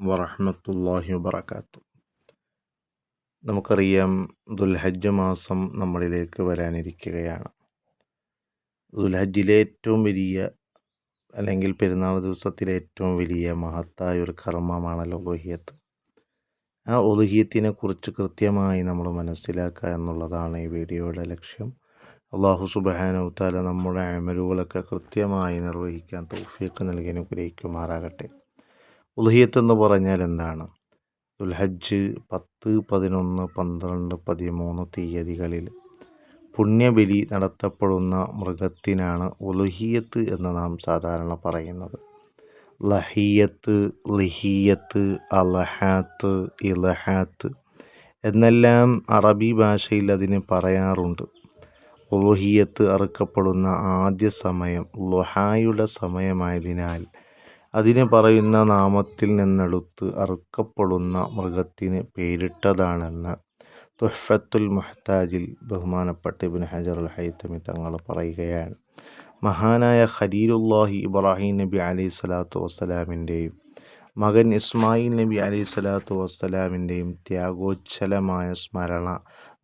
വറഹമത്തല്ലാഹി വബർക്കാത്തു നമുക്കറിയാം ദുൽഹജ്ജ് മാസം നമ്മളിലേക്ക് വരാനിരിക്കുകയാണ്. ദുൽഹജ്ജിലെ ഏറ്റവും വലിയ അല്ലെങ്കിൽ പെരുന്നാൾ ദിവസത്തിലെ ഏറ്റവും വലിയ മഹത്തായ ഒരു കർമ്മമാണല്ലോ ഒലുഹിയത്ത് ആ ഒലുഹിയത്തിനെ കുറിച്ച് കൃത്യമായി നമ്മൾ മനസ്സിലാക്കുക എന്നുള്ളതാണ് ഈ വീഡിയോയുടെ ലക്ഷ്യം. അള്ളാഹു സുബാനവുത്താല നമ്മുടെ അമലുകളൊക്കെ കൃത്യമായി നിർവഹിക്കാൻ തൗഫീഖ് നൽകി അനുഗ്രഹിക്കുമാറാകട്ടെ. ഉൽഹിയത്ത് എന്ന് പറഞ്ഞാൽ എന്താണ്? ദുൽഹജ്ജ് പത്ത് പതിനൊന്ന് പന്ത്രണ്ട് പതിമൂന്ന് തീയതികളിൽ പുണ്യബലി നടത്തപ്പെടുന്ന മൃഗത്തിനാണ് ഉലഹിയത്ത് എന്ന് നാം സാധാരണ പറയുന്നത്. ലഹിയത്ത് ലിഹിയത്ത് അലഹാത്ത് ഇലഹാത്ത് എന്നെല്ലാം അറബി ഭാഷയിൽ അതിന് പറയാറുണ്ട്. ഉലുഹിയത്ത് അറുക്കപ്പെടുന്ന ആദ്യ സമയം ലുഹായുടെ സമയമായതിനാൽ അതിന് പറയുന്ന നാമത്തിൽ നിന്നെടുത്ത് അറുക്കപ്പെടുന്ന മൃഗത്തിന് പേരിട്ടതാണെന്ന് തുഹഫത്തുൽ മഹ്താജിൽ ബഹുമാനപ്പെട്ട ഇബിൻ ഹജർ അൽ ഹൈത്തമി തങ്ങൾ പറയുകയാണ്. മഹാനായ ഖലീലുല്ലാഹി ഇബ്രാഹിം നബി അലൈഹി സ്വലാത്തു വസ്സലാമിന്റെയും മകൻ ഇസ്മായിൽ നബി അലൈഹി സ്വലാത്തു വസ്സലാമിന്റെയും ത്യാഗോജ്ജലമായ സ്മരണ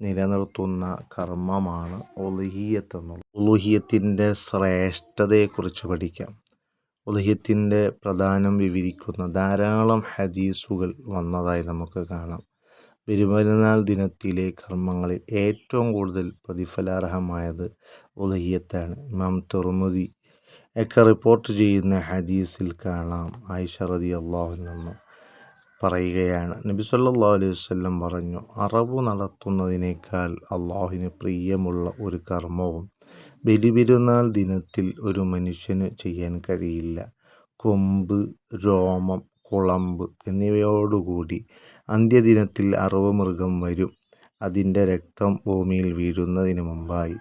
നിലനിർത്തുന്ന കർമ്മമാണ് ഒലുഹിയത്ത് എന്നുള്ളത്. ഒലുഹിയത്തിന്റെ ശ്രേഷ്ഠതയെക്കുറിച്ച് പഠിക്കാം. ഉലഹ്യത്തിന്റെ പ്രധാനം വിവരിക്കുന്ന ധാരാളം ഹദീസുകൾ വന്നതായി നമുക്ക് കാണാം. പെരുമരുന്നാൾ ദിനത്തിലെ കർമ്മങ്ങളിൽ ഏറ്റവും കൂടുതൽ പ്രതിഫലാർഹമായത് ഉദഹ്യത്താണ് ഇമാം തുറമുദി ഒക്കെ റിപ്പോർട്ട് ചെയ്യുന്ന ഹദീസിൽ കാണാം. ആയിഷ റതി അള്ളാഹുൽ നിന്ന് പറയുകയാണ്. നബി സല്ലാ അലൈഹി വല്ലം പറഞ്ഞു അറവ് നടത്തുന്നതിനേക്കാൾ അള്ളാഹുവിന് പ്രിയമുള്ള ഒരു കർമ്മവും ബലിപെരുന്നാൾ ദിനത്തിൽ ഒരു മനുഷ്യന് ചെയ്യാൻ കഴിയില്ല. കൊമ്പ് രോമം കുളമ്പ് എന്നിവയോടുകൂടി അന്ത്യദിനത്തിൽ മൃഗം വരും. അതിന്റെ രക്തം ഭൂമിയിൽ വീഴുന്നതിന് മുമ്പായി.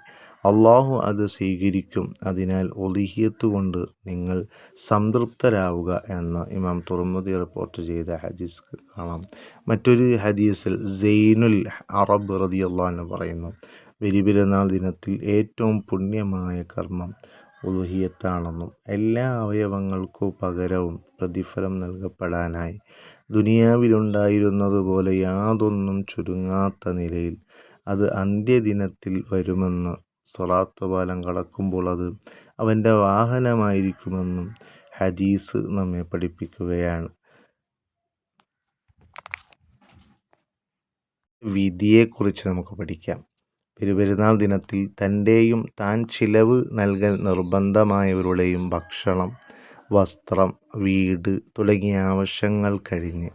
അള്ളാഹു അത് സ്വീകരിക്കും. അതിനാൽ ഒലിഹിയത്ത് കൊണ്ട് നിങ്ങൾ സംതൃപ്തരാവുക എന്ന് ഇമാം തുറമുദി റിപ്പോർട്ട് ചെയ്ത ഹദീസ് കാണാം. മറ്റൊരു ഹദീസിൽ സെയ്നുൽ അറബ് റതി അള്ളാഹ് പറയുന്നു ബലിപെരുന്നാൾ ദിനത്തിൽ ഏറ്റവും പുണ്യമായ കർമ്മം ഉലുഹിയത്താണെന്നും എല്ലാ അവയവങ്ങൾക്കു പകരവും പ്രതിഫലം നൽകപ്പെടാനായി ദുനിയാവിലുണ്ടായിരുന്നതുപോലെ യാതൊന്നും ചുരുങ്ങാത്ത നിലയിൽ അത് അന്ത്യദിനത്തിൽ വരുമെന്ന് സ്വറാത്ത് പാലം കടക്കുമ്പോൾ അത് അവന്റെ വാഹനമായിരിക്കുമെന്നും ഹദീസ് നമ്മെ പഠിപ്പിക്കുകയാണ്. വിധിയെക്കുറിച്ച് നമുക്ക് പഠിക്കാം. പെരുപെരുന്നാൾ ദിനത്തിൽ തന്റെയും താൻ ചിലവ് നൽകൽ നിർബന്ധമായവരുടെയും ഭക്ഷണം വസ്ത്രം വീട് തുടങ്ങിയ ആവശ്യങ്ങൾ കഴിഞ്ഞ്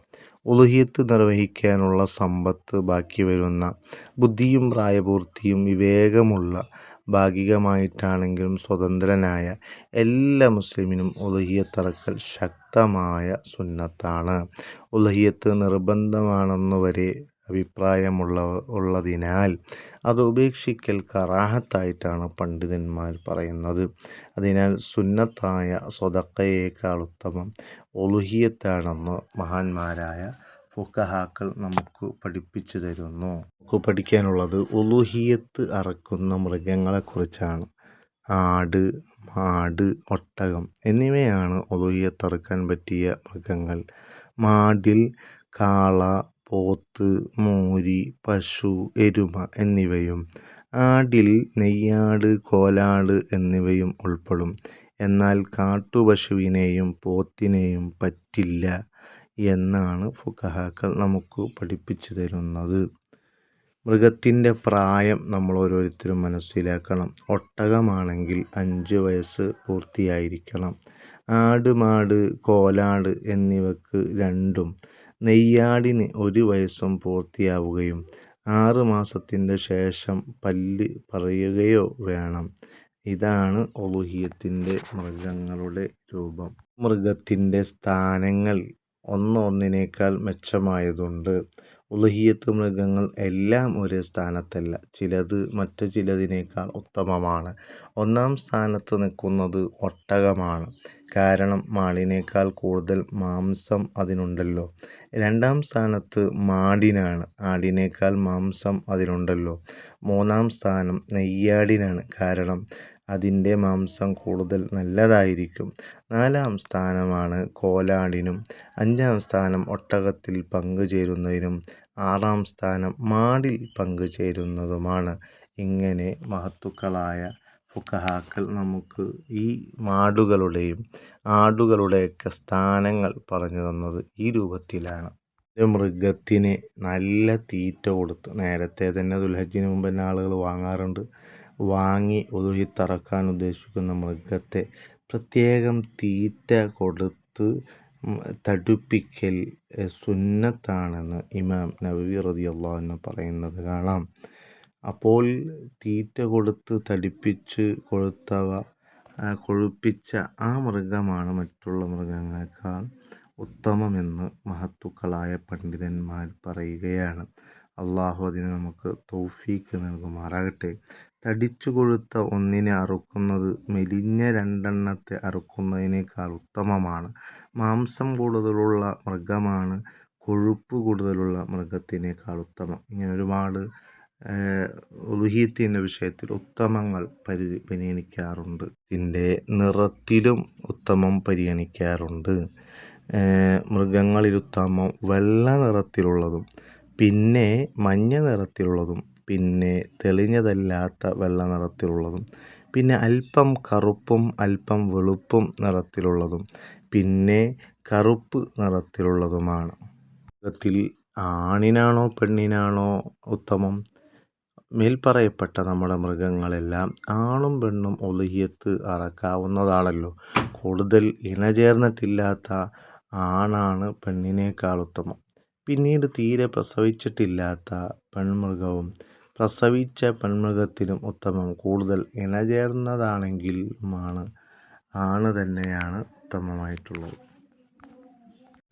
ഉലുഹിയത്ത് നിർവഹിക്കാനുള്ള സമ്പത്ത് ബാക്കി വരുന്ന ബുദ്ധിയും പ്രായപൂർത്തിയും വിവേകമുള്ള ഭാഗികമായിട്ടാണെങ്കിലും സ്വതന്ത്രനായ എല്ലാ മുസ്ലിമിനും ഉലഹിയത്തിറക്കൽ ശക്തമായ സുന്നത്താണ്. ഉലഹിയത്ത് നിർബന്ധമാണെന്ന് വരെ അഭിപ്രായമുള്ള ഉള്ളതിനാൽ അത് ഉപേക്ഷിക്കൽ കറാഹത്തായിട്ടാണ് പണ്ഡിതന്മാർ പറയുന്നത്. അതിനാൽ സുന്നത്തായ സ്വതക്കയേക്കാൾ ഉത്തമം ഒലുഹിയത്താണെന്ന് മഹാന്മാരായ ഫുക്കഹാക്കൾ നമുക്ക് പഠിപ്പിച്ചു തരുന്നു. നമുക്ക് പഠിക്കാനുള്ളത് ഒലുഹിയത്ത് അറക്കുന്ന മൃഗങ്ങളെക്കുറിച്ചാണ്. ആട് മാട് ഒട്ടകം എന്നിവയാണ് ഒലുഹിയത്തറക്കാൻ പറ്റിയ മൃഗങ്ങൾ. മാടിൽ കാള പോത്ത് മോരി പശു എരുമ എന്നിവയും ആടിൽ നെയ്യാട് കോലാട് എന്നിവയും ഉൾപ്പെടും. എന്നാൽ കാട്ടുപശുവിനെയും പോത്തിനെയും പറ്റില്ല എന്നാണ് ഫുഖഹാക്കൾ നമുക്ക് പഠിപ്പിച്ചു തരുന്നത്. മൃഗത്തിന്റെ പ്രായം നമ്മൾ ഓരോരുത്തരും മനസ്സിലാക്കണം. ഒട്ടകമാണെങ്കിൽ അഞ്ച് വയസ്സ് പൂർത്തിയായിരിക്കണം. ആട് മാട് കോലാട് എന്നിവക്ക് രണ്ടും നെയ്യാടിന് ഒരു വയസ്സും പൂർത്തിയാവുകയും ആറ് മാസത്തിന്റെ ശേഷം പല്ല് പറയുകയോ വേണം. ഇതാണ് ഒളുഹിയത്തിന്റെ മൃഗങ്ങളുടെ രൂപം. മൃഗത്തിന്റെ സ്ഥാനങ്ങൾ ഒന്ന് ഒന്നിനേക്കാൾ മെച്ചമായതുണ്ട്. ഉലുഹിയത്ത് മൃഗങ്ങൾ എല്ലാം ഒരേ സ്ഥാനത്തല്ല. ചിലത് മറ്റു ചിലതിനേക്കാൾ ഉത്തമമാണ്. ഒന്നാം സ്ഥാനത്ത് നിൽക്കുന്നത് ഒട്ടകമാണ്. കാരണം മാളിനേക്കാൾ കൂടുതൽ മാംസം അതിനുണ്ടല്ലോ. രണ്ടാം സ്ഥാനത്ത് മാടിനാണ്. ആടിനേക്കാൾ മാംസം അതിനുണ്ടല്ലോ. മൂന്നാം സ്ഥാനം നെയ്യാടിനാണ്. കാരണം അതിന്റെ മാംസം കൂടുതൽ നല്ലതായിരിക്കും. നാലാം സ്ഥാനമാണ് കോലാടിനും. അഞ്ചാം സ്ഥാനം ഒട്ടകത്തിൽ പങ്കുചേരുന്നതിനും ആറാം സ്ഥാനം മാടിൽ പങ്കുചേരുന്നതുമാണ്. ഇങ്ങനെ മഹത്തുക്കളായ ഫുക്കഹാക്കൾ നമുക്ക് ഈ മാടുകളുടെയും ആടുകളുടെയൊക്കെ സ്ഥാനങ്ങൾ പറഞ്ഞു തന്നത് ഈ രൂപത്തിലാണ്. മൃഗത്തിന് നല്ല തീറ്റ കൊടുത്ത് നേരത്തെ തന്നെ ദുൽഹജ്ജിന് മുമ്പ് തന്നെ ആളുകൾ വാങ്ങാറുണ്ട്. വാങ്ങി ഒതുഹിത്തറക്കാൻ ഉദ്ദേശിക്കുന്ന മൃഗത്തെ പ്രത്യേകം തീറ്റ കൊടുത്ത് തടുപ്പിക്കൽ സുന്നത്താണെന്ന് ഇമാം നബവി റളിയല്ലാഹു എന്ന് പറയുന്നത് കാണാം. അപ്പോൾ തീറ്റ കൊടുത്ത് തടിപ്പിച്ച് കൊഴുത്തവ കൊഴുപ്പിച്ച ആ മൃഗമാണ് മറ്റുള്ള മൃഗങ്ങളെക്കാൾ ഉത്തമമെന്ന് മഹത്തുക്കളായ പണ്ഡിതന്മാർ പറയുകയാണ്. അള്ളാഹു അതിന് നമുക്ക് തൗഫീക്ക് നൽകുമാറാകട്ടെ. തടിച്ചു കൊഴുത്ത ഒന്നിനെ അറുക്കുന്നത് മെലിഞ്ഞ രണ്ടെണ്ണത്തെ അറുക്കുന്നതിനേക്കാൾ ഉത്തമമാണ്. മാംസം കൂടുതലുള്ള മൃഗമാണ് കൊഴുപ്പ് കൂടുതലുള്ള മൃഗത്തിനേക്കാൾ ഉത്തമം. ഇങ്ങനെ ഒരുപാട് ഉലുഹീത്തിന്റെ വിഷയത്തിൽ ഉത്തമങ്ങൾ പരി പരിഗണിക്കാറുണ്ട്. ഇതിന്റെ നിറത്തിലും ഉത്തമം പരിഗണിക്കാറുണ്ട്. മൃഗങ്ങളിൽ ഉത്തമം വെള്ള നിറത്തിലുള്ളതും പിന്നെ മഞ്ഞ നിറത്തിലുള്ളതും പിന്നെ തെളിഞ്ഞതല്ലാത്ത വെള്ള നിറത്തിലുള്ളതും പിന്നെ അല്പം കറുപ്പും അല്പം വെളുപ്പും നിറത്തിലുള്ളതും പിന്നെ കറുപ്പ് നിറത്തിലുള്ളതുമാണ്. മൃഗത്തിൽ ആണിനാണോ പെണ്ണിനാണോ ഉത്തമം? മേൽപ്പറയപ്പെട്ട നമ്മുടെ മൃഗങ്ങളെല്ലാം ആണും പെണ്ണും ഒലുഹിയത്ത് അറക്കാവുന്നതാണല്ലോ. കൂടുതൽ ഇണചേർന്നിട്ടില്ലാത്ത ആണാണ് പെണ്ണിനേക്കാൾ ഉത്തമം. പിന്നീട് തീരെ പ്രസവിച്ചിട്ടില്ലാത്ത പെൺമൃഗവും പ്രസവിച്ച പെൺമൃഗത്തിലും ഉത്തമം. കൂടുതൽ ഇണചേർന്നതാണെങ്കിലുമാണ് ആണ് തന്നെയാണ് ഉത്തമമായിട്ടുള്ളത്.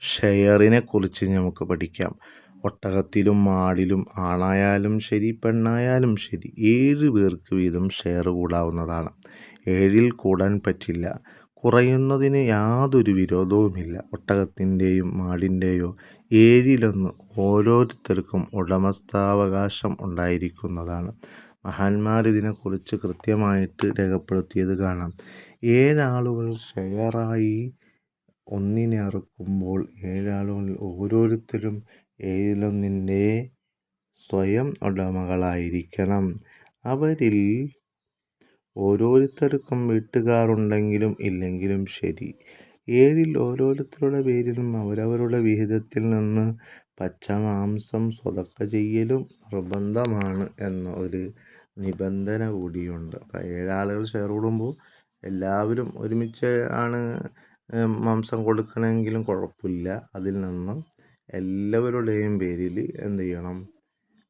ഷെയറിനെ കുറിച്ച് നമുക്ക് പഠിക്കാം. ഒട്ടകത്തിലും മാടിലും ആണായാലും ശരി പെണ്ണായാലും ശരി ഏഴ് പേർക്ക് വീതം ഷെയർ കൂടാവുന്നതാണ്. ഏഴിൽ കൂടാൻ പറ്റില്ല. കുറയുന്നതിന് യാതൊരു വിരോധവുമില്ല. ഒട്ടകത്തിന്റെയും മാടിന്റെയോ ഏഴിലൊന്ന് ഓരോരുത്തർക്കും ഉടമസ്ഥാവകാശം ഉണ്ടായിരിക്കുന്നതാണ്. മഹാന്മാർ ഇതിനെക്കുറിച്ച് കൃത്യമായിട്ട് രേഖപ്പെടുത്തിയത് കാണാം. ഏഴാളുകൾ ഷെയറായി ഒന്നിനെ അറുക്കുമ്പോൾ ഏഴാളുകൾ ഓരോരുത്തരും ഏഴിലൊന്നിന്റെ സ്വയം ഉടമകളായിരിക്കണം. അവരിൽ ഓരോരുത്തർക്കും വീട്ടുകാരുണ്ടെങ്കിലും ഇല്ലെങ്കിലും ശരി. ഏഴിൽ ഓരോരുത്തരുടെ പേരിലും അവരവരുടെ വിഹിതത്തിൽ നിന്ന് പച്ച മാംസം സ്വതക്ക ചെയ്യലും നിർബന്ധമാണ് എന്ന ഒരു നിബന്ധന കൂടിയുണ്ട്. അപ്പം ഏഴാളുകൾ ഷെയർ കൂടുമ്പോൾ എല്ലാവരും ഒരുമിച്ച് ആണ് മാംസം കൊടുക്കണമെങ്കിലും കുഴപ്പമില്ല. അതിൽ നിന്ന് എല്ലാവരുടെയും പേരിൽ എന്ത് ചെയ്യണം?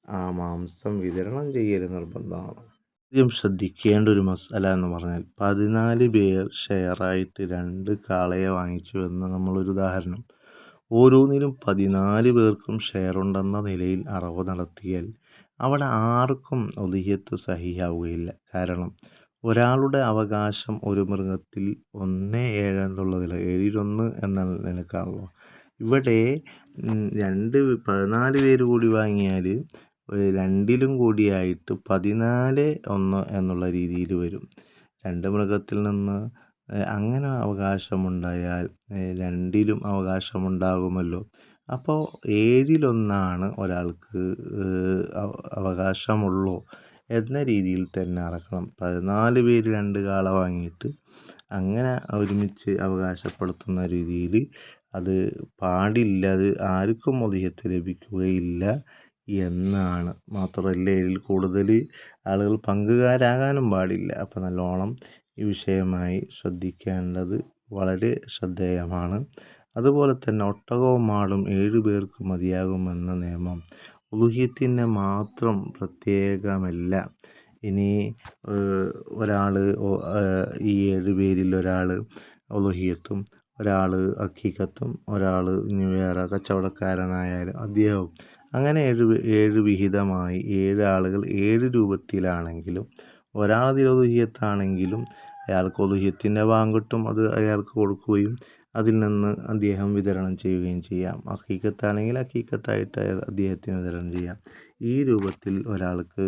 ആ മാംസം വിതരണം ചെയ്യൽ നിർബന്ധമാണ്. ആദ്യം ശ്രദ്ധിക്കേണ്ട ഒരു മസാല എന്ന് പറഞ്ഞാൽ പതിനാല് പേർ ഷെയറായിട്ട് രണ്ട് കാളയെ വാങ്ങിച്ചു എന്ന് നമ്മളൊരു ഉദാഹരണം. ഓരോന്നിലും പതിനാല് പേർക്കും ഷെയർ ഉണ്ടെന്ന നിലയിൽ അറവ് നടത്തിയാൽ അവിടെ ആർക്കും ഒതുഹിയത്ത് സഹിയാവുകയില്ല. കാരണം ഒരാളുടെ അവകാശം ഒരു മൃഗത്തിൽ ഒന്ന് ഏഴ് എന്നുള്ളതിൽ ഏഴിലൊന്ന് എന്ന നിലക്കാണല്ലോ. ഇവിടെ രണ്ട് പതിനാല് പേര് കൂടി വാങ്ങിയാൽ രണ്ടിലും കൂടിയായിട്ട് പതിനാല് ഒന്ന് എന്നുള്ള രീതിയിൽ വരും. രണ്ട് മൃഗത്തിൽ നിന്ന് അങ്ങനെ അവകാശമുണ്ടായാൽ രണ്ടിലും അവകാശമുണ്ടാകുമല്ലോ. അപ്പോൾ ഏഴിലൊന്നാണ് ഒരാൾക്ക് അവകാശമുള്ളൂ എന്ന രീതിയിൽ തന്നെ അറക്കണം. പതിനാല് പേര് രണ്ട് കാള വാങ്ങിയിട്ട് അങ്ങനെ ഒരുമിച്ച് അവകാശപ്പെടുത്തുന്ന രീതിയിൽ അത് പാടില്ല. അത് ആർക്കും അധികത്തിൽ ലഭിക്കുകയില്ല. എന്നാണ്. മാത്രമല്ല ഇതിൽ കൂടുതൽ ആളുകൾ പങ്കുകാരാകാനും പാടില്ല. അപ്പം നല്ലോണം ഈ വിഷയമായി ശ്രദ്ധിക്കേണ്ടത് വളരെ ശ്രദ്ധേയമാണ്. അതുപോലെ തന്നെ ഒട്ടകവും ആടും ഏഴു പേർക്ക് മതിയാകുമെന്ന നിയമം. ഊഹ്യത്തിന്റെ മാത്രം പ്രത്യേകമല്ല. ഇനി ഒരാൾ ഈ ഏഴ് പേരിൽ ഒരാൾ ഒലുഹിയത്തും ഒരാൾ അക്കീക്കത്തും ഒരാൾ ഇനി വേറെ കച്ചവടക്കാരനായാലും അദ്ദേഹവും അങ്ങനെ ഏഴ് ഏഴ് വിഹിതമായി ഏഴ് ആളുകൾ ഏഴ് രൂപത്തിലാണെങ്കിലും ഒരാൾ ഉലുഹിയത്താണെങ്കിലും അയാൾക്ക് ഒതുഹിയത്തിന്റെ വാങ്കിട്ടും കിട്ടും അത് അയാൾക്ക് കൊടുക്കുകയും അതിൽ നിന്ന് അദ്ദേഹം വിതരണം ചെയ്യുകയും ചെയ്യാം. അക്കീക്കത്താണെങ്കിൽ അക്കീക്കത്തായിട്ട് അദ്ദേഹത്തിന് വിതരണം ചെയ്യാം. ഈ രൂപത്തിൽ ഒരാൾക്ക്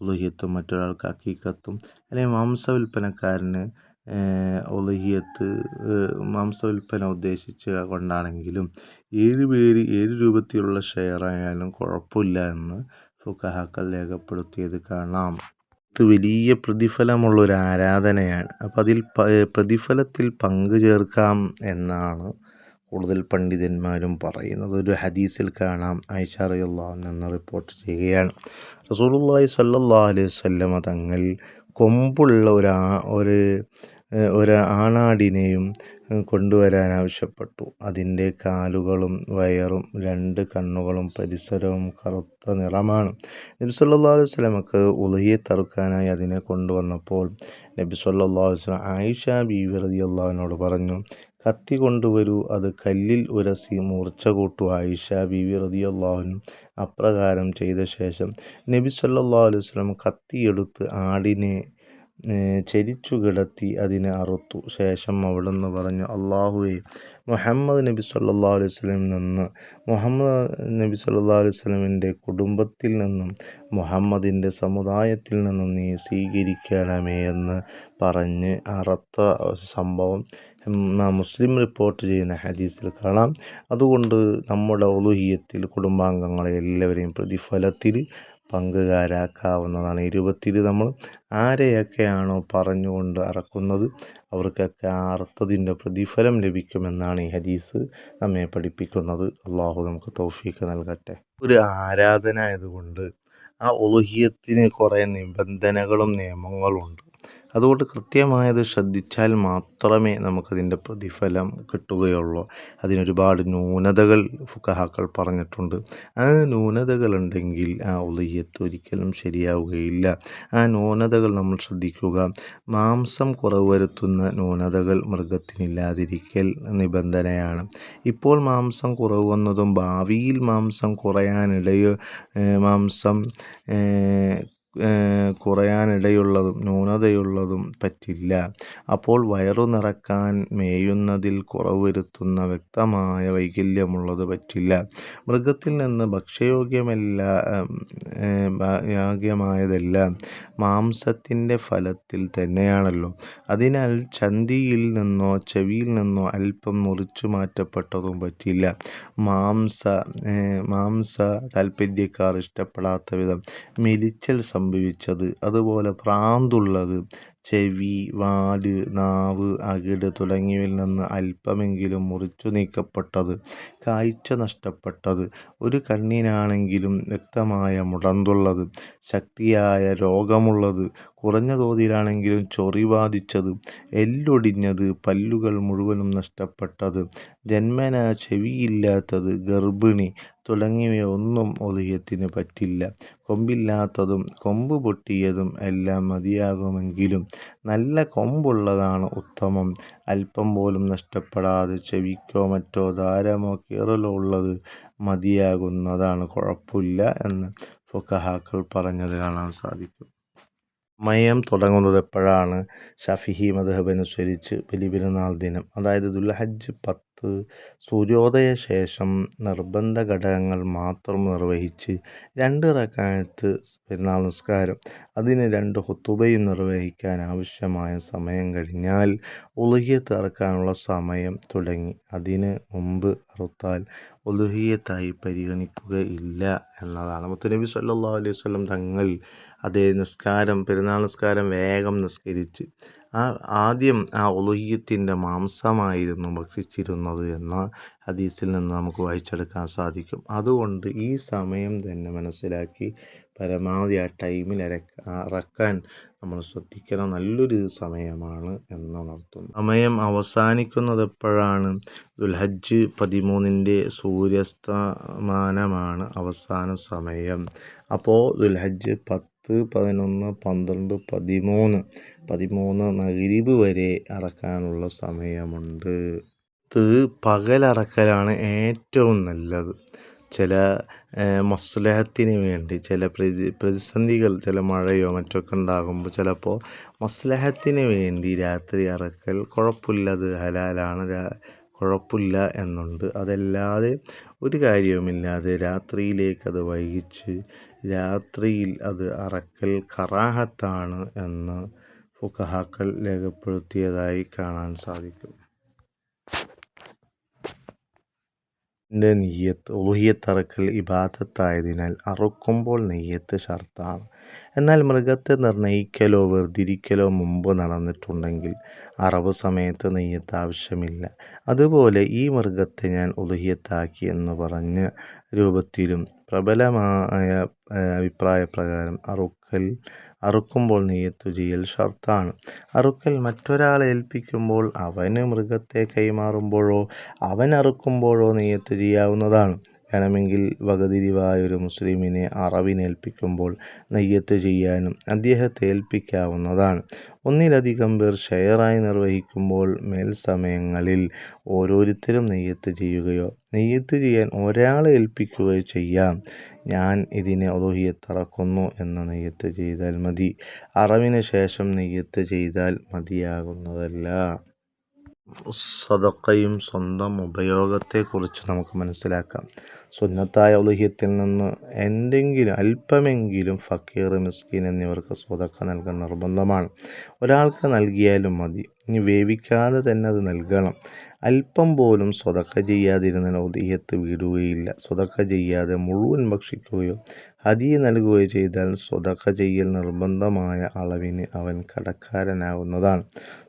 ഉലുഹിയത്തും മറ്റൊരാൾക്ക് അക്കീക്കത്തും അല്ലെങ്കിൽ മാംസ വിൽപ്പനക്കാരന് ഉലുഹിയത്ത് മാംസ വിൽപ്പന ഉദ്ദേശിച്ച് കൊണ്ടാണെങ്കിലും ഏഴ് പേര് ഏഴ് രൂപത്തിലുള്ള ഷെയർ ആയാലും കുഴപ്പമില്ല എന്ന് ഫുഖഹാക്കൾ രേഖപ്പെടുത്തിയത് കാണാം. ഇത് വലിയ പ്രതിഫലമുള്ള ഒരു ആരാധനയാണ്. അപ്പം അതിൽ പ്രതിഫലത്തിൽ പങ്കു ചേർക്കാം എന്നാണ് കൂടുതൽ പണ്ഡിതന്മാരും പറയുന്നത്. ഒരു ഹദീസിൽ കാണാം. റളിയല്ലാഹു എന്ന് റിപ്പോർട്ട് ചെയ്യുകയാണ്. റസൂലുള്ളാഹി സല്ലാ അലൈഹി വസല്ലമ തങ്ങൾ കൊമ്പുള്ള ഒരു ഒരു ഒരു ആണാടിനെയും കൊണ്ടുവരാൻ ആവശ്യപ്പെട്ടു. അതിന്റെ കാലുകളും വയറും രണ്ട് കണ്ണുകളും പരിസരവും കറുത്ത നിറമാണ്. നബി സല്ലല്ലാഹു അലൈഹി വസല്ലമക്ക് ഉളുഹിയത്ത് തറുക്കാനായി അതിനെ കൊണ്ടുവന്നപ്പോൾ നബി സല്ലല്ലാഹു അലൈഹി സ്വലം ആയിഷ ബീവി അള്ളാഹുവിനോട് പറഞ്ഞു കത്തി കൊണ്ടുവരൂ അത് കല്ലിൽ ഉരസി മൂർച്ച കൂട്ടു. ആയിഷ ബീവി റളിയല്ലാഹു അപ്രകാരം ചെയ്ത ശേഷം നബി സല്ലല്ലാഹു അലൈഹി വസല്ലം കത്തിയെടുത്ത് ആടിനെ ചരിച്ചു കിടത്തി അതിനെ അറുത്തു. ശേഷം അവിടുന്ന് പറഞ്ഞു അള്ളാഹുവേ മുഹമ്മദ് നബി സല്ലാ അലൈഹി സ്വലമിൽ നിന്ന് മുഹമ്മദ് നബി സല്ലാ അലൈഹി സ്വലമിന്റെ കുടുംബത്തിൽ നിന്നും മുഹമ്മദിന്റെ സമുദായത്തിൽ നിന്നും നീ സ്വീകരിക്കണമേ എന്ന് പറഞ്ഞ് അറുത്ത സംഭവം മുസ്ലിം റിപ്പോർട്ട് ചെയ്യുന്ന ഹദീസിൽ കാണാം. അതുകൊണ്ട് നമ്മുടെ ഒലുഹിയത്തിൽ കുടുംബാംഗങ്ങളെ എല്ലാവരെയും പ്രതിഫലത്തിൽ പങ്കുകാരാക്കാവുന്നതാണ്. ഇരുപത്തിൽ നമ്മൾ ആരെയൊക്കെയാണോ പറഞ്ഞുകൊണ്ട് അറക്കുന്നത് അവർക്കൊക്കെ ആ അർത്ഥത്തിന്റെ പ്രതിഫലം ലഭിക്കുമെന്നാണ് ഈ ഹദീസ് നമ്മെ പഠിപ്പിക്കുന്നത്. അള്ളാഹു നമുക്ക് തൗഫീക്ക് നൽകട്ടെ. ഒരു ആരാധന ആയതുകൊണ്ട് ആ ഒലുഹിയത്തിന് കുറേ നിബന്ധനകളും നിയമങ്ങളും ഉണ്ട് അതുകൊണ്ട് കൃത്യമായത് ശ്രദ്ധിച്ചാൽ മാത്രമേ നമുക്കതിന്റെ പ്രതിഫലം കിട്ടുകയുള്ളൂ. അതിനൊരുപാട് ന്യൂനതകൾ ഫുക്കഹാക്കൾ പറഞ്ഞിട്ടുണ്ട്. ആ ന്യൂനതകളുണ്ടെങ്കിൽ ആ ഉലയ്യത്ത് ഒരിക്കലും ശരിയാവുകയില്ല. ആ ന്യൂനതകൾ നമ്മൾ ശ്രദ്ധിക്കുക. മാംസം കുറവ് വരുത്തുന്ന ന്യൂനതകൾ മൃഗത്തിനില്ലാതിരിക്കൽ നിബന്ധനയാണ്. ഇപ്പോൾ മാംസം കുറവ് വന്നതും ഭാവിയിൽ മാംസം കുറയാനിടയോ മാംസം കുറയാനിടയുള്ളതും ന്യൂനതയുള്ളതും പറ്റില്ല. അപ്പോൾ വയറു നിറക്കാൻ മേയുന്നതിൽ കുറവ് വരുത്തുന്ന വ്യക്തമായ വൈകല്യമുള്ളത് പറ്റില്ല. മൃഗത്തിൽ നിന്ന് ഭക്ഷ്യയോഗ്യമല്ല യോഗ്യമായതല്ല. മാംസത്തിന്റെ ഫലത്തിൽ തന്നെയാണല്ലോ. അതിനാൽ ചന്തിയിൽ നിന്നോ ചെവിയിൽ നിന്നോ അല്പം മുറിച്ചു മാറ്റപ്പെട്ടതും പറ്റില്ല. മാംസ മാംസ താല്പര്യക്കാർ ഇഷ്ടപ്പെടാത്ത വിധം. മെലിച്ചൽ സംഭവിച്ചത്. അതുപോലെ ഭ്രാന്തുള്ളത് ചെവി വാൽ നാവ് അകിട് തുടങ്ങിയവയിൽ നിന്ന് അല്പമെങ്കിലും മുറിച്ചു നീക്കപ്പെട്ടത് കാഴ്ച നഷ്ടപ്പെട്ടത് ഒരു കണ്ണിനാണെങ്കിലും വ്യക്തമായ മുടന്തുള്ളത് ശക്തിയായ രോഗമുള്ളത് കുറഞ്ഞ തോതിലാണെങ്കിലും ചൊറി ബാധിച്ചത് എല്ലൊടിഞ്ഞത് പല്ലുകൾ മുഴുവനും നഷ്ടപ്പെട്ടത് ജന്മന ചെവിയില്ലാത്തത് ഗർഭിണി തുടങ്ങിയവയൊന്നും ഉദയത്തിന് പറ്റില്ല. കൊമ്പില്ലാത്തതും കൊമ്പ് പൊട്ടിയതും എല്ലാം മതിയാകുമെങ്കിലും നല്ല കൊമ്പുള്ളതാണ് ഉത്തമം. അല്പം പോലും നഷ്ടപ്പെടാതെ ചെവിക്കോ മറ്റോ ധാരമോ കീറലോ ഉള്ളത് മതിയാകുന്നതാണ്. കുഴപ്പമില്ല എന്ന് ഫുക്കഹാക്കൾ പറഞ്ഞത് കാണാൻ സാധിക്കും. മയം തുടങ്ങുന്നത് എപ്പോഴാണ്? ഷഫിഹി മദഹബ് അനുസരിച്ച് വലിയ പെരുന്നാൾ ദിനം. അതായത് ദുൽഹജ്ജ് പത്ത് സൂര്യോദയ ശേഷം നിർബന്ധ ഘടകങ്ങൾ മാത്രം നിർവഹിച്ച് രണ്ട് റക്കായത്ത് പെരുന്നാൾ നിസ്കാരം. അതിന് രണ്ട് ഹുത്തുബയും നിർവഹിക്കാൻ ആവശ്യമായ സമയം കഴിഞ്ഞാൽ ഉലുഹിയത്ത് ഇറക്കാനുള്ള സമയം തുടങ്ങി. അതിന് മുമ്പ് അറുത്താൽ ഉലുഹിയത്തായി പരിഗണിക്കുകയില്ല എന്നതാണ്. മുത്തനബി സല്ലാ അലൈഹി വസല്ലം തങ്ങൾ അതേ നിസ്കാരം പെരുന്നാൾ നിസ്കാരം വേഗം നിസ്കരിച്ച് ആ ആദ്യം ആ ഉലുഹിയത്തിന്റെ മാംസമായിരുന്നു ഭക്ഷിച്ചിരുന്നത് എന്ന ഹദീസിൽ നിന്ന് നമുക്ക് വായിച്ചെടുക്കാൻ സാധിക്കും. അതുകൊണ്ട് ഈ സമയം തന്നെ മനസ്സിലാക്കി പരമാവധി ആ ടൈമിൽ അറക്കാൻ നമ്മൾ ശ്രദ്ധിക്കണം. നല്ലൊരു സമയമാണ് എന്നുണർത്തുന്നു. സമയം അവസാനിക്കുന്നത് എപ്പോഴാണ്? ദുൽഹജ്ജ് പതിമൂന്നിന്റെ സൂര്യസ്തമാനമാണ് അവസാന സമയം. അപ്പോൾ ദുൽഹജ്ജ് പത്ത് പതിനൊന്ന് പന്ത്രണ്ട് പതിമൂന്ന്. പതിമൂന്ന് മഗ്രിബ് വരെ അറക്കാനുള്ള സമയമുണ്ട്. ഇത് പകലറക്കലാണ് ഏറ്റവും നല്ലത്. ചില മസ്ലഹത്തിന് വേണ്ടി ചില പ്രതി പ്രതിസന്ധികൾ ചില മഴയോ മറ്റൊക്കെ ഉണ്ടാകുമ്പോൾ ചിലപ്പോൾ മസ്ലഹത്തിന് വേണ്ടി രാത്രി അറക്കൽ കുഴപ്പമില്ലത് ഹലാലാണ് കുഴപ്പമില്ല എന്നുണ്ട്. അതല്ലാതെ ഒരു കാര്യവുമില്ലാതെ രാത്രിയിലേക്ക് അത് വൈകിച്ച് രാത്രിയിൽ അത് അറക്കൽ കറാഹത്താണ് എന്ന് ഫുഖഹാക്കൾ രേഖപ്പെടുത്തിയതായി കാണാൻ സാധിക്കും. ന്റെ നെയ്യത്ത് ഊഹിയത്തറക്കൽ ഇബാദത്തായതിനാൽ അറുക്കുമ്പോൾ നെയ്യത്ത് ഷർത്താണ്. എന്നാൽ മൃഗത്തെ നിർണയിക്കലോ വേർതിരിക്കലോ മുമ്പ് നടന്നിട്ടുണ്ടെങ്കിൽ അറവ് സമയത്ത് നെയ്യത്ത് ആവശ്യമില്ല. അതുപോലെ ഈ മൃഗത്തെ ഞാൻ ഉലഹിയത്താക്കി എന്ന് പറഞ്ഞ രൂപത്തിലും പ്രബലമായ അഭിപ്രായപ്രകാരം അറുക്കൽ അറുക്കുമ്പോൾ നെയ്യത്തു ചെയ്യൽ ഷർത്താണ്. അറുക്കൽ മറ്റൊരാളെ ഏൽപ്പിക്കുമ്പോൾ അവന് മൃഗത്തെ കൈമാറുമ്പോഴോ അവൻ അറുക്കുമ്പോഴോ നെയ്യത്ത് ചെയ്യാവുന്നതാണ്. വേണമെങ്കിൽ വകതിരിവായ ഒരു മുസ്ലിമിനെ അറവിനേൽപ്പിക്കുമ്പോൾ നെയ്യത്ത് ചെയ്യാനും അദ്ദേഹത്തെ ഏൽപ്പിക്കാവുന്നതാണ്. ഒന്നിലധികം പേർ ഷെയറായി നിർവഹിക്കുമ്പോൾ മേൽ സമയങ്ങളിൽ ഓരോരുത്തരും നെയ്യത്ത് ചെയ്യുകയോ നെയ്യത്ത് ചെയ്യാൻ ഒരാളെ ഏൽപ്പിക്കുകയോ ചെയ്യാം. ഞാൻ ഇതിനെ ഒലുഹിയത്തറക്കുന്നു എന്ന് നെയ്യത്ത് ചെയ്താൽ മതി. അറവിന് ശേഷം നെയ്യത്ത് ചെയ്താൽ മതിയാകുന്നതല്ല. സദക്കയും സ്വന്തം ഉപയോഗത്തെക്കുറിച്ച് നമുക്ക് മനസ്സിലാക്കാം. സുന്നത്തായ ഉലഹ്യത്തിൽ നിന്ന് എന്തെങ്കിലും അല്പമെങ്കിലും ഫക്കീർ മിസ്കീൻ എന്നിവർക്ക് സ്വതക്ക നൽകാൻ നിർബന്ധമാണ്. ഒരാൾക്ക് നൽകിയാലും മതി. ഇനി വേവിക്കാതെ തന്നെ അത് നൽകണം. അല്പം പോലും സ്വതക്ക ചെയ്യാതിരുന്നാൽ ഉദയത്ത് വിടുകയില്ല. സ്വതക്ക ചെയ്യാതെ മുഴുവൻ ഭക്ഷിക്കുകയോ ഹദിയ നൽകുകയോ ചെയ്താൽ സ്വതക്ക ചെയ്യൽ നിർബന്ധമായ അളവിന് അവൻ കടക്കാരനാകുന്നതാണ്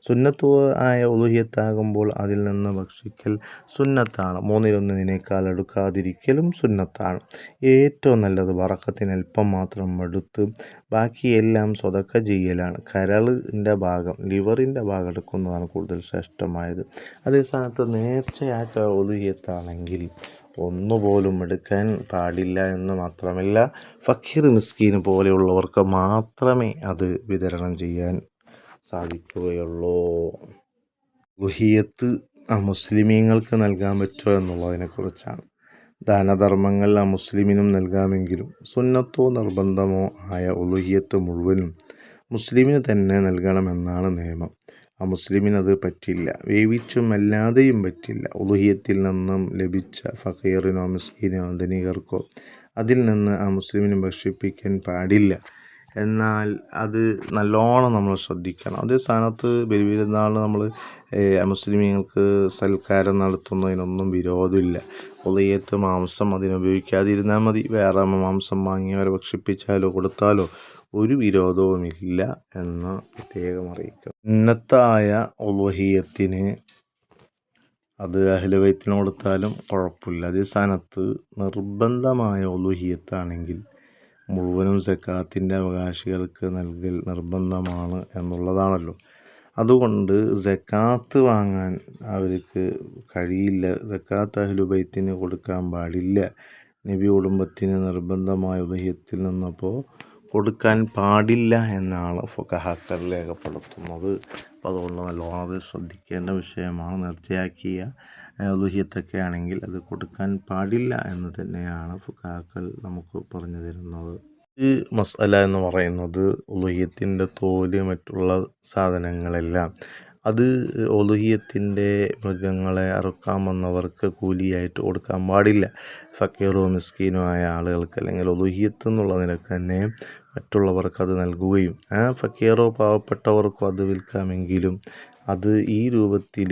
സുന്നത്തു ആയ ഉലുഹ്യത്താകുമ്പോൾ അതിൽ നിന്ന് ഭക്ഷിക്കൽ സുന്നത്താണ്. മൂന്നിലൊന്നിനേക്കാൾ എടുക്കാതിരിക്കലും സുന്നത്താണ്. ഏറ്റവും നല്ലത് വറക്കത്തിന് അല്പം മാത്രം എടുത്ത് ബാക്കിയെല്ലാം സ്വതക്ക ചെയ്യലാണ്. കരളിന്റെ ഭാഗം ലിവറിന്റെ ഭാഗം എടുക്കുന്നതാണ് കൂടുതൽ ശ്രേഷ്ഠമായത്. അതേ സ്ഥാനത്ത് നേർച്ചയായിട്ട് ഒതുകിയത്താണെങ്കിൽ ഒന്നുപോലും എടുക്കാൻ പാടില്ല എന്ന് മാത്രമല്ല ഫക്കീർ മിസ്കീൻ പോലെയുള്ളവർക്ക് മാത്രമേ അത് വിതരണം ചെയ്യാൻ സാധിക്കുകയുള്ളൂ. ഗുഹിയത്ത് മുസ്ലിമീങ്ങൾക്ക് നൽകാൻ പറ്റുമോ എന്നുള്ളതിനെക്കുറിച്ചാണ്. ദാനധർമ്മങ്ങൾ മുസ്ലിമിനും നൽകാമെങ്കിലും സുന്നത്തോ നിർബന്ധമോ ആയ ഉലുഹിയത്ത് മുഴുവനും മുസ്ലിമിന് തന്നെ നൽകണമെന്നാണ് നിയമം. ആ മുസ്ലിമിനത് പറ്റില്ല. വേവിച്ചും അല്ലാതെയും പറ്റില്ല. ഉലുഹിയത്തിൽ നിന്നും ലഭിച്ച ഫക്കീറിനോ മിസ്കീനോ ധനികർക്കോ അതിൽ നിന്ന് ആ മുസ്ലിമിനെ ഭക്ഷിപ്പിക്കാൻ പാടില്ല. എന്നാൽ അത് നല്ലോണം നമ്മൾ ശ്രദ്ധിക്കണം. അതേ സ്ഥാനത്ത് ബലിപെരുന്നാൾ നമ്മൾ മുസ്ലിമീങ്ങൾക്ക് സൽക്കാരം നടത്തുന്നതിനൊന്നും വിരോധമില്ല. ഉദയത്ത് മാംസം അതിനുപയോഗിക്കാതിരുന്നാൽ മതി. വേറെ മാംസം വാങ്ങി അവരെ ഭക്ഷിപ്പിച്ചാലോ കൊടുത്താലോ ഒരു വിരോധവുമില്ല എന്ന് പ്രത്യേകം അറിയിക്കും ഉന്നത്തായ ഉലുഹിയത്തിന് അത് അഹ്ലവൈത്തിന് കൊടുത്താലും കുഴപ്പമില്ല. അതേ സ്ഥാനത്ത് നിർബന്ധമായ ഉലുഹിയത്താണെങ്കിൽ മുഴുവനും സക്കാത്തിന്റെ അവകാശികൾക്ക് നൽകൽ നിർബന്ധമാണ് എന്നുള്ളതാണല്ലോ. അതുകൊണ്ട് സക്കാത്ത് വാങ്ങാൻ അവർക്ക് കഴിയില്ല. സക്കാത്ത് അഹ്ലുബൈത്തിന് കൊടുക്കാൻ പാടില്ല. നബി കുടുംബത്തിന് നിർബന്ധമായ ഉലഹിയത്തിൽ നിന്നപ്പോൾ കൊടുക്കാൻ പാടില്ല എന്നാണ് ഫുഖഹാക്കൾ രേഖപ്പെടുത്തുന്നത്. അപ്പോൾ അതുകൊണ്ട് നല്ലോണം അത് ശ്രദ്ധിക്കേണ്ട വിഷയമാണ്. നേർച്ചയാക്കിയ ദുഹ്യത്തൊക്കെ ആണെങ്കിൽ അത് കൊടുക്കാൻ പാടില്ല എന്ന് തന്നെയാണ് ഫുഖഹാക്കൾ നമുക്ക് പറഞ്ഞു തരുന്നത്. ഈ മസാല എന്ന് പറയുന്നത് ലുഹ്യത്തിന്റെ തോൽ മറ്റുള്ള സാധനങ്ങളെല്ലാം അത് ഒലുഹിയത്തിന്റെ മൃഗങ്ങളെ അറുക്കാൻ വന്നവർക്ക് കൂലിയായിട്ട് കൊടുക്കാൻ പാടില്ല. ഫക്കീറോ മിസ്കീനോ ആയ ആളുകൾക്ക് അല്ലെങ്കിൽ ഒലുഹിയത്ത് എന്നുള്ള നിലയ്ക്ക് തന്നെ മറ്റുള്ളവർക്ക് അത് നൽകുകയും ആ ഫക്കീറോ പാവപ്പെട്ടവർക്കും അത് വിൽക്കാമെങ്കിലും അത് ഈ രൂപത്തിൽ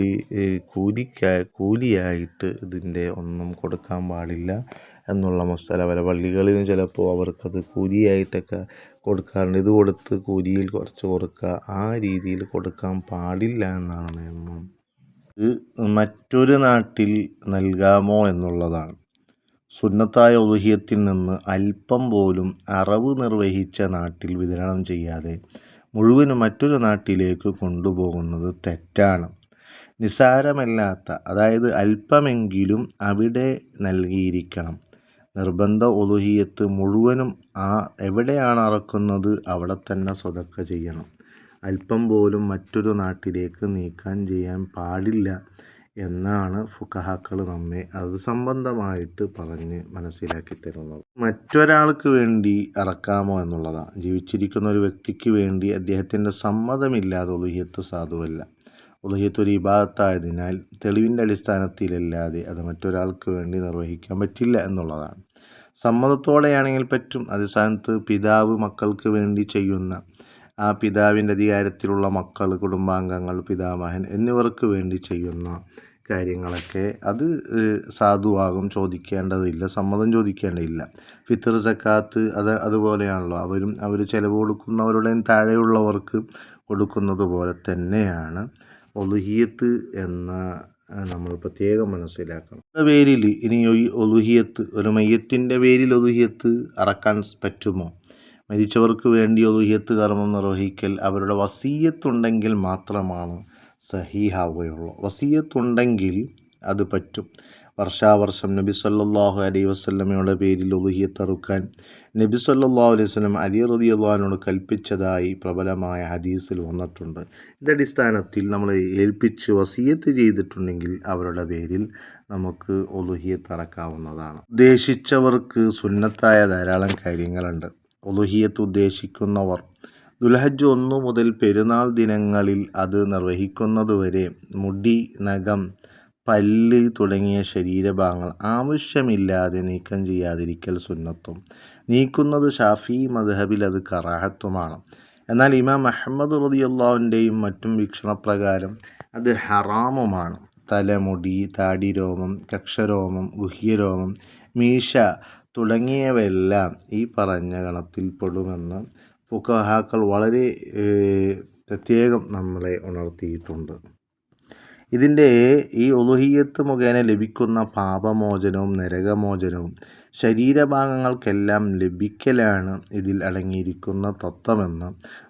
കൂലിക്കാ കൂലിയായിട്ട് ഇതിന്റെ ഒന്നും കൊടുക്കാൻ പാടില്ല എന്നുള്ള മസാല. പല പള്ളികളിൽ ചിലപ്പോൾ അവർക്കത് കൂലിയായിട്ടൊക്കെ കൊടുക്കാറുണ്ട്. ഇത് കൊടുത്ത് കുരിയിൽ കുറച്ച് കൊടുക്കുക. ആ രീതിയിൽ കൊടുക്കാൻ പാടില്ല എന്നാണ് നിയമം. ഇത് മറ്റൊരു നാട്ടിൽ നൽകാമോ എന്നുള്ളതാണ്. സുന്നത്തായ ഉദുഹ്യത്തിൽ നിന്ന് അല്പം പോലും അറവ് നിർവഹിച്ച നാട്ടിൽ വിതരണം ചെയ്യാതെ മുഴുവനും മറ്റൊരു നാട്ടിലേക്ക് കൊണ്ടുപോകുന്നത് തെറ്റാണ്. നിസാരമല്ലാത്ത അതായത് അല്പമെങ്കിലും അവിടെ നൽകിയിരിക്കണം. നിർബന്ധ ഒലുഹിയത്ത് മുഴുവനും ആ എവിടെയാണ് അറക്കുന്നത് അവിടെ തന്നെ സ്വതക്ക ചെയ്യണം. അല്പം പോലും മറ്റൊരു നാട്ടിലേക്ക് നീക്കാൻ ചെയ്യാൻ പാടില്ല എന്നാണ് ഫുഖഹാക്കൾ നമ്മെ അത് സംബന്ധമായിട്ട് പറഞ്ഞ് മനസ്സിലാക്കി തരുന്നത്. മറ്റൊരാൾക്ക് വേണ്ടി ഇറക്കാമോ എന്നുള്ളതാണ് ജീവിച്ചിരിക്കുന്ന ഒരു വ്യക്തിക്ക് വേണ്ടി അദ്ദേഹത്തിന്റെ സമ്മതമില്ലാതെ ഒലുഹിയത്ത് സാധുവല്ല. ഉലഹിയത്ത് വിഭാഗത്തായതിനാൽ തെളിവിന്റെ അടിസ്ഥാനത്തിലല്ലാതെ അത് മറ്റൊരാൾക്ക് വേണ്ടി നിർവഹിക്കാൻ പറ്റില്ല എന്നുള്ളതാണ്. സമ്മതത്തോടെയാണെങ്കിൽ പറ്റും അതേ സ്ഥാനത്ത് പിതാവ് മക്കൾക്ക് വേണ്ടി ചെയ്യുന്ന ആ പിതാവിന്റെ അധികാരത്തിലുള്ള മക്കൾ കുടുംബാംഗങ്ങൾ പിതാമഹൻ എന്നിവർക്ക് വേണ്ടി ചെയ്യുന്ന കാര്യങ്ങളൊക്കെ അത് സാധുവാകും ചോദിക്കേണ്ടതില്ല സമ്മതം ചോദിക്കേണ്ടതില്ല. ഫിത്തർ സക്കാത്ത് അത് അതുപോലെയാണല്ലോ. അവരും അവർ ചിലവ് കൊടുക്കുന്നവരുടെയും താഴെയുള്ളവർക്ക് കൊടുക്കുന്നത് പോലെ തന്നെയാണ്. ഒലുഹിയത്ത് എന്ന നമ്മൾ പ്രത്യേകം മനസ്സിലാക്കണം. പേരിൽ ഇനി ഒലുഹിയത്ത് ഒരു മയ്യത്തിന്റെ പേരിൽ ഒലുഹിയത്ത് അറക്കാൻ പറ്റുമോ? മരിച്ചവർക്ക് വേണ്ടി ഒലുഹിയത്ത് കർമ്മം നിർവഹിക്കൽ അവരുടെ വസീയത്തുണ്ടെങ്കിൽ മാത്രമാണ് സഹീഹാവുകയുള്ളൂ. വസീയത്തുണ്ടെങ്കിൽ അത് പറ്റും. വർഷാവർഷം നബി സല്ലാഹു അലൈഹി വസ്ലമയുടെ പേരിൽ ഉലുഹിയത്തറുക്കാൻ നബി സല്ലാഹു അലൈഹി വസ്ലം അലി റതി അള്ളഹാനോട് കൽപ്പിച്ചതായി പ്രബലമായ ഹദീസിൽ വന്നിട്ടുണ്ട്. ഇതടിസ്ഥാനത്തിൽ നമ്മൾ ഏൽപ്പിച്ച് വസീയത്ത് ചെയ്തിട്ടുണ്ടെങ്കിൽ അവരുടെ പേരിൽ നമുക്ക് ഒലുഹിയത്തറക്കാവുന്നതാണ് ഉദ്ദേശിച്ചവർക്ക് സുന്നത്തായ ധാരാളം കാര്യങ്ങളുണ്ട്. ഒലുഹിയത്ത് ഉദ്ദേശിക്കുന്നവർ ദുൽഹജ് ഒന്നു മുതൽ പെരുന്നാൾ ദിനങ്ങളിൽ അത് നിർവഹിക്കുന്നതുവരെ മുടി നഖം പല്ല് തുടങ്ങിയ ശരീരഭാഗങ്ങൾ ആവശ്യമില്ലാതെ നീക്കം ചെയ്യാതിരിക്കൽ സുന്നത്തും. നീക്കുന്നത് ഷാഫി മദ്ഹബിൽ അത് കറാഹത്തുമാണ്. എന്നാൽ ഇമാം അഹമ്മദ് റതിയുള്ളാവിന്റെയും മറ്റും വീക്ഷണപ്രകാരം അത് ഹറാമുമാണ്. തലമുടി താടിരോമം കക്ഷരോമം ഗുഹ്യരോമം മീശ തുടങ്ങിയവയെല്ലാം ഈ പറഞ്ഞ ഗണത്തിൽപ്പെടുമെന്ന് ഫുക്കഹാക്കൾ വളരെ പ്രത്യേകം നമ്മളെ ഉണർത്തിയിട്ടുണ്ട്. ഇതിന്റെ ഈ ഒലുഹിയത്ത് മുഖേന ലഭിക്കുന്ന പാപമോചനവും നരകമോചനവും ശരീരഭാഗങ്ങൾക്കെല്ലാം ലഭിക്കലാണ് ഇതിൽ അടങ്ങിയിരിക്കുന്ന തത്വമെന്ന്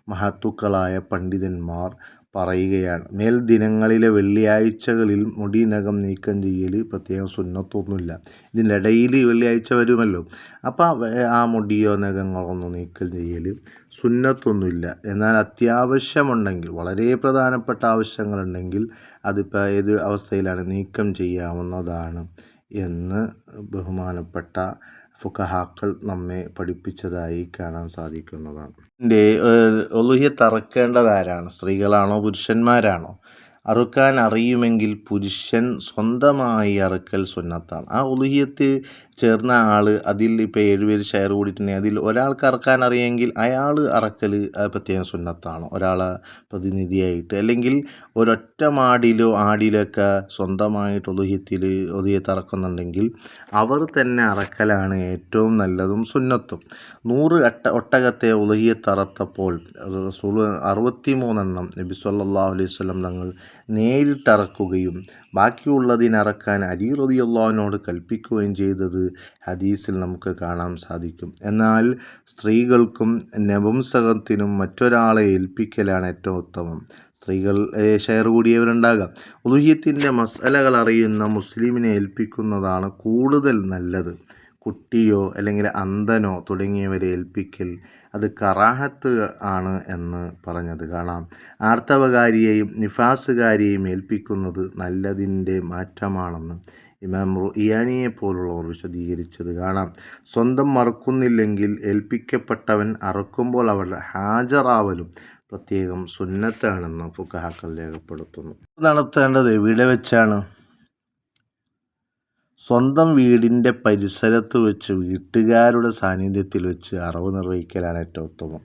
മഹത്തുക്കളായ പണ്ഡിതന്മാർ പറയുകയാണ്. മേൽ ദിനങ്ങളിലെ വെള്ളിയാഴ്ചകളിൽ മുടി നഖം നീക്കം ചെയ്യൽ പ്രത്യേകം സുന്നത്തൊന്നുമില്ല. ഇതിന്റെ ഇടയിൽ വെള്ളിയാഴ്ച വരുമല്ലോ. അപ്പോൾ ആ മുടിയോ നഖങ്ങളൊന്നും നീക്കം ചെയ്യൽ സുന്നത്തൊന്നുമില്ല. എന്നാൽ അത്യാവശ്യമുണ്ടെങ്കിൽ വളരെ പ്രധാനപ്പെട്ട ആവശ്യങ്ങളുണ്ടെങ്കിൽ അതിപ്പോൾ ഏത് അവസ്ഥയിലാണ് നീക്കം ചെയ്യാവുന്നതാണ് എന്ന് ബഹുമാനപ്പെട്ട ഫുഖഹാക്കൾ നമ്മെ പഠിപ്പിച്ചതായി കാണാൻ സാധിക്കുന്നതാണ്. എന്റെ തറക്കേണ്ടത് ആരാണ് സ്ത്രീകളാണോ? പുരുഷന്മാരാണോ? അറുക്കാൻ അറിയുമെങ്കിൽ പുരുഷൻ സ്വന്തമായി അറുക്കൽ സുന്നത്താണ്. ആ ഉലുഹിയത്ത് ചേർന്ന ആൾ അതിൽ ഇപ്പോൾ ഏഴുപേർ ഷെയർ കൂടിയിട്ടുണ്ടെങ്കിൽ അതിൽ ഒരാൾക്ക് അറക്കാൻ അറിയെങ്കിൽ അയാൾ അറക്കൽ പ്രത്യേകം സുന്നത്താണ്. ഒരാളെ പ്രതിനിധിയായിട്ട്. അല്ലെങ്കിൽ ഒരൊറ്റ മാടിലോ ആടിലൊക്കെ സ്വന്തമായിട്ട് ഒതുഹ്യത്തിൽ ഒതുഹ്യത്ത് അറക്കുന്നുണ്ടെങ്കിൽ അവർ തന്നെ അറക്കലാണ് ഏറ്റവും നല്ലതും സുന്നത്തും. നൂറ് അട്ട ഒട്ടകത്തെ റസൂൾ അറുപത്തി മൂന്നെണ്ണം നബി സല്ലാഹു അലൈഹി സ്വലം തങ്ങൾ നേരിട്ടറക്കുകയും ബാക്കിയുള്ളതിനറക്കാൻ അലി റതിയുള്ളവനോട് കൽപ്പിക്കുകയും ചെയ്തത് ഹദീസിൽ നമുക്ക് കാണാൻ സാധിക്കും. എന്നാൽ സ്ത്രീകൾക്കും നപുംസകത്തിനും മറ്റൊരാളെ ഏൽപ്പിക്കലാണ് ഏറ്റവും ഉത്തമം. സ്ത്രീകൾ ഷെയർ കൂടിയവരുണ്ടാകാം. ഉദുഹ്യത്തിന്റെ മസലകൾ അറിയുന്ന മുസ്ലിമിനെ ഏൽപ്പിക്കുന്നതാണ് കൂടുതൽ നല്ലത്. കുട്ടിയോ അല്ലെങ്കിൽ അന്ധനോ തുടങ്ങിയവരെ ഏൽപ്പിക്കൽ അത് കറാഹത്ത് ആണ് എന്ന് പറഞ്ഞത് കാണാം. ആർത്തവകാരിയെയും നിഫാസുകാരിയെയും ഏൽപ്പിക്കുന്നത് നല്ലതിന്റെ മാറ്റമാണെന്ന് ഇമാം റുഇയാനിയെ പോലുള്ളവർ വിശദീകരിച്ചത് കാണാം. സ്വന്തം മറക്കുന്നില്ലെങ്കിൽ ഏൽപ്പിക്കപ്പെട്ടവൻ അറക്കുമ്പോൾ അവരുടെ ഹാജറാവലും പ്രത്യേകം സുന്നത്താണെന്ന് ഫുക്കഹാക്കൾ രേഖപ്പെടുത്തുന്നു. നടത്തേണ്ടത് എവിടെ വെച്ചാണ്? സ്വന്തം വീടിന്റെ പരിസരത്ത് വെച്ച് വീട്ടുകാരുടെ സാന്നിധ്യത്തിൽ വെച്ച് അറവ് നിർവഹിക്കലാണ് ഏറ്റവും ഉത്തമം.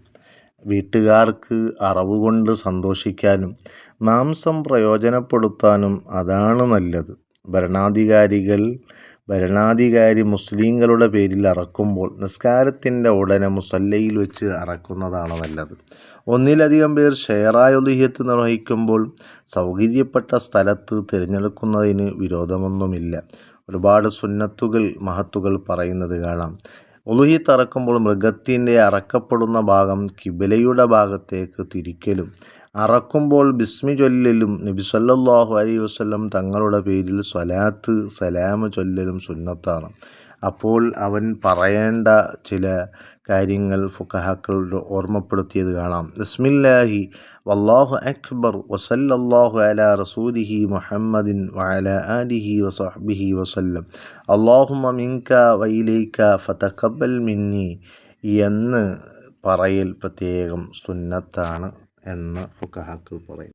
വീട്ടുകാർക്ക് അറവ് കൊണ്ട് സന്തോഷിക്കാനും മാംസം പ്രയോജനപ്പെടുത്താനും അതാണ് നല്ലത്. ഭരണാധികാരികൾ ഭരണാധികാരി മുസ്ലിങ്ങളുടെ പേരിൽ അറക്കുമ്പോൾ നിസ്കാരത്തിന്റെ ഉടനെ മുസല്ലയിൽ വെച്ച് അറക്കുന്നതാണ് നല്ലത്. ഒന്നിലധികം പേർ ഷെയറായ ഉലുഹിയത്ത് നിർവഹിക്കുമ്പോൾ സൗകര്യപ്പെട്ട സ്ഥലത്ത് തിരഞ്ഞെടുക്കുന്നതിന് വിരോധമൊന്നുമില്ല. ഒരുപാട് സുന്നത്തുകൾ മഹത്തുകൾ പറയുന്നത് കാണാം. ഉലുഹി തറക്കുമ്പോൾ മൃഗത്തിന്റെ അറക്കപ്പെടുന്ന ഭാഗം കിബിലയുടെ ഭാഗത്തേക്ക് തിരിക്കലും. അറക്കുമ്പോൾ ബിസ്മി ചൊല്ലലും നബി സല്ലാഹു അലൈഹി വസ്ലം തങ്ങളുടെ പേരിൽ സ്വലാത്ത് സലാമ ചൊല്ലലും സുന്നത്താണ്. അപ്പോൾ അവൻ പറയേണ്ട ചില കാര്യങ്ങൾ ഫുക്കഹാക്കൾ ഓർമ്മപ്പെടുത്തിയത് കാണാം. ബിസ്മില്ലാഹി വല്ലാഹു അക്ബർ വസല്ലാഹു അല റസൂലിഹി മുഹമ്മദിൻ വഅല ആലിഹി വസഹ്ബിഹി വസല്ലം. അള്ളാഹുമ മിൻക വൈലേക്ക ഫതഖബൽ മിന്നി എന്ന് പറയൽ പ്രത്യേകം സുന്നത്താണ് എന്ന് ഫുക്കഹാക്കൾ പറയും.